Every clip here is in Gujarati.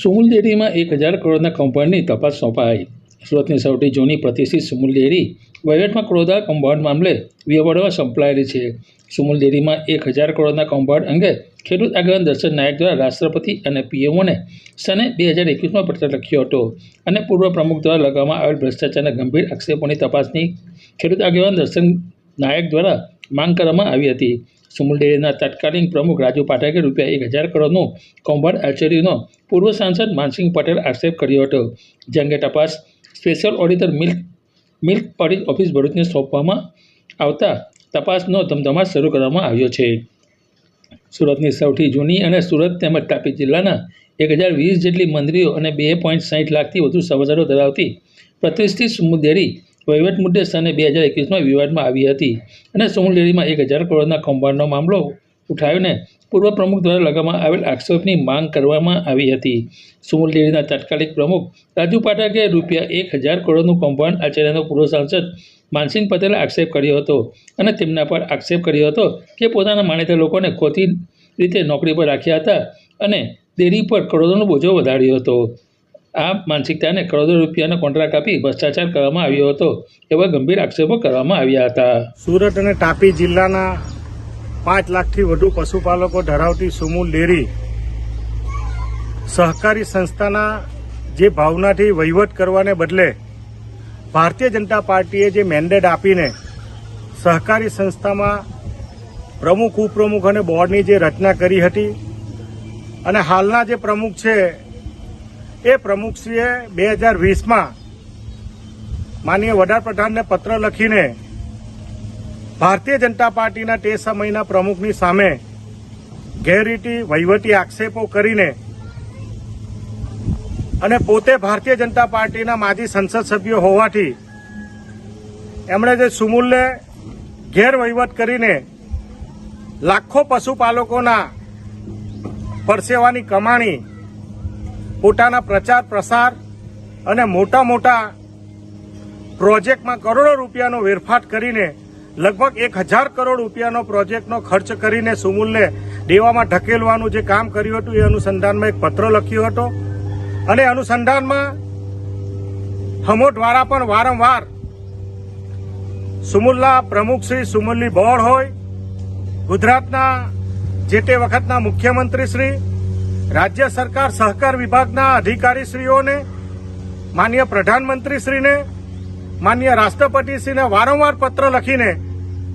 સુમુલ ડેરીમાં એક હજાર કરોડના કૌભાંડની તપાસ સોંપાઈ. સુરતની સૌથી જૂની પ્રતિષ્ઠિત સુમુલ ડેરી વહીવટમાં કરોડા કૌભાંડ મામલે વ્યવહારમાં સંપલાયેલી છે. સુમુલ ડેરીમાં એક હજાર કરોડના કૌભાંડ અંગે ખેડૂત આગેવાન દર્શન નાયક દ્વારા રાષ્ટ્રપતિ અને પીએમઓને સને બે હજાર એકવીસમાં પત્ર લખ્યો હતો અને પૂર્વ પ્રમુખ દ્વારા લગાવવામાં આવેલ ભ્રષ્ટાચારના ગંભીર આક્ષેપોની તપાસની ખેડૂત આગેવાન દર્શન નાયક દ્વારા માંગ કરવામાં આવી હતી. સુમુલ ડેરીના તત્કાલીન પ્રમુખ રાજુ પાઠકે રૂપિયા એક હજાર કરોડનું કૌભાંડ આચર્યુંનો પૂર્વ સાંસદ માનસિંહ પટેલ આક્ષેપ કર્યો હતો. જે અંગે તપાસ special auditor milk milk audit office ભરૂચને સોંપવામાં આવતા તપાસનો ધમધમાટ શરૂ કરવામાં આવ્યો છે. સુરતની સૌથી જૂની અને સુરત તેમજ તાપી જિલ્લાના એક હજાર વીસ જેટલી મંદિરો અને બે પોઈન્ટ સાહીઠ લાખથી વધુ સમાચારો ધરાવતી પ્રતિષ્ઠિત સુમુલ વહીવટ મુદ્દે સને બે હજાર એકવીસમાં વિવાદમાં આવી હતી અને સોમલેરીમાં એક હજાર કરોડના કૌભાંડનો મામલો ઉઠાવીને પૂર્વ પ્રમુખ દ્વારા લગાવવામાં આવેલ આક્ષેપની માંગ કરવામાં આવી હતી. સુમુલ ડેરીના તાત્કાલિક પ્રમુખ રાજુ પાઠકે રૂપિયા એક હજાર કરોડનું કૌભાંડ આચાર્યનો પૂર્વ સાંસદ માનસિંહ પટેલે આક્ષેપ કર્યો હતો અને તેમના પર આક્ષેપ કર્યો હતો કે પોતાના માનીતા લોકોને ખોટી રીતે નોકરી પર રાખ્યા હતા અને ડેરી પર કરોડોનો બોજો વધાર્યો હતો. આ માનસિકતાને કરોડો રૂપિયાનો કોન્ટ્રાક્ટ આપી ભ્રષ્ટાચાર કરવામાં આવ્યો હતો એવા ગંભીર આક્ષેપો કરવામાં આવ્યા હતા. સુરત અને તાપી જિલ્લાના પાંચ લાખથી વધુ પશુપાલકો ધરાવતી સુમુલ ડેરી સહકારી સંસ્થાના જે ભાવનાથી વહીવટ કરવાને બદલે ભારતીય જનતા પાર્ટીએ જે મેન્ડેટ આપીને સહકારી સંસ્થામાં પ્રમુખ, ઉપપ્રમુખ અને બોર્ડની જે રચના કરી હતી અને હાલના જે પ્રમુખ છે એ પ્રમુખશ્રીએ બે હજાર વીસમાં માનીય વડાપ્રધાનને પત્ર લખીને ભારતીય જનતા પાર્ટીના તે સમયના પ્રમુખની સામે ગેરરીતિ વહીવટી આક્ષેપો કરીને અને પોતે ભારતીય જનતા પાર્ટીના માજી સંસદ સભ્યો હોવાથી એમણે જે સુમૂલ્ય ગેરવહીવટ કરીને લાખો પશુપાલકોના પરસેવાની કમાણી પોતાના પ્રચાર, પ્રસાર અને મોટા મોટા પ્રોજેક્ટમાં કરોડો રૂપિયાનો વેરફાટ કરીને, લગભગ એક હજાર કરોડ રૂપિયાનો પ્રોજેક્ટનો ખર્ચ કરીને સુમુલને દેવામાં ઢકેલવાનું જે કામ કર્યું હતું, એ અનુસંધાનમાં એક પત્ર લખ્યો હતો. અને અનુસંધાનમાં હમો દ્વારા પણ વારંવાર સુમુલના પ્રમુખ શ્રી સુમુલની બોર્ડ હોય, ગુજરાતના જે તે વખતના મુખ્યમંત્રી શ્રી રાજ્ય સરકાર સહકાર વિભાગના અધિકારીશ્રીઓને, માન્ય પ્રધાનમંત્રીશ્રીને, માન્ય રાષ્ટ્રપતિશ્રીને વારંવાર પત્ર લખીને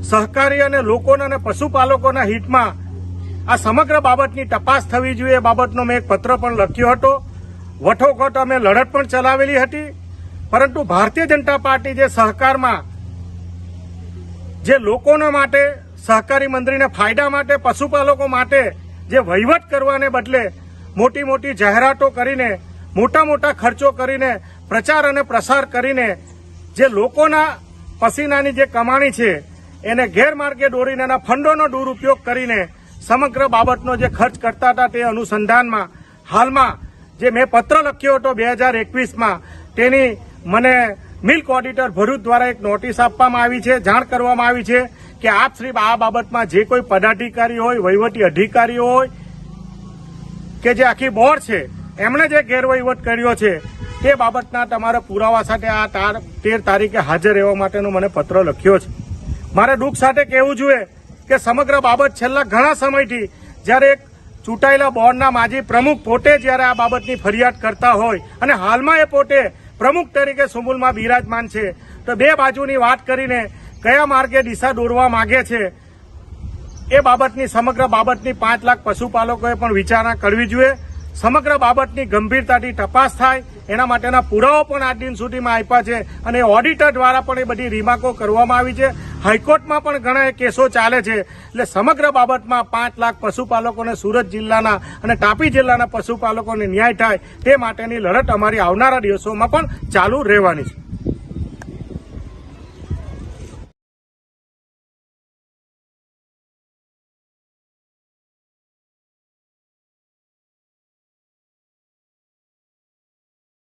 સહકારી અને લોકોના અને પશુપાલકોના હિતમાં આ સમગ્ર બાબતની તપાસ થવી જોઈએ બાબતનો મેં એક પત્ર પણ લખ્યો હતો. વઠોવટ અમે લડત પણ ચલાવેલી હતી. પરંતુ ભારતીય જનતા પાર્ટી જે સહકારમાં, જે લોકોના માટે, સહકારી મંત્રીને ફાયદા માટે, પશુપાલકો માટે જે વહીવટ કરવાને બદલે મોટી મોટી જાહેરાતો કરીને મોટા મોટા ખર્ચો કરીને, પ્રચાર અને પ્રસાર કરીને જે લોકોના પસીનાની જે કમાણી છે, એને ગેરમાર્ગે દોરીને એના ફંડોનો દુરુપયોગ કરીને સમગ્ર બાબતનો જે ખર્ચ કરતા હતા તે અનુસંધાનમાં, હાલમાં જે મેં પત્ર લખ્યો હતો બે હજાર એકવીસમાં, તેની મને મિલ્ક ઓડિટર ભરૂચ દ્વારા એક નોટિસ આપવામાં આવી છે, જાણ કરવામાં આવી છે કે આપ શ્રી આ બાબતમાં જે કોઈ પદાધિકારી હોય, વહીવટી અધિકારીઓ હોય કે જે આખી બોર છે, એમણે જે ગેરવહીવટ કર્યો છે તે બાબતના તમારા પુરાવા સાથે આ તાર, તેર તારીખે હાજર રહેવા માટેનો મને પત્ર લખ્યો છે. મારે દુઃખ સાથે કહેવું જોઈએ કે સમગ્ર બાબત છેલ્લા ઘણા સમયથી જ્યારે એક ચૂંટાયેલા બોર્ડના માજી પ્રમુખ પોતે જ્યારે આ બાબતની ફરિયાદ કરતા હોય અને હાલમાં એ પોતે પ્રમુખ તરીકે સુમુલમાં બિરાજમાન છે, તો બે બાજુની વાત કરીને કયા માર્ગે દિશા દોરવા માગે છે એ બાબતની, સમગ્ર બાબતની પાંચ લાખ પશુપાલકોએ પણ વિચારણા કરવી જોઈએ. સમગ્ર બાબતની ગંભીરતાથી તપાસ થાય. એના માટેના પુરાવો પણ આજ દિન સુધીમાં આપ્યા છે અને ઓડિટર દ્વારા પણ એ બધી રીમાકો કરવામાં આવી છે. હાઈકોર્ટમાં પણ ઘણા કેસો ચાલે છે. એટલે સમગ્ર બાબતમાં પાંચ લાખ પશુપાલકોને સુરત જિલ્લાના અને તાપી જિલ્લાના પશુપાલકોને ન્યાય થાય તે માટેની લડત અમારી આવનારા દિવસોમાં પણ ચાલુ રહેવાની છે.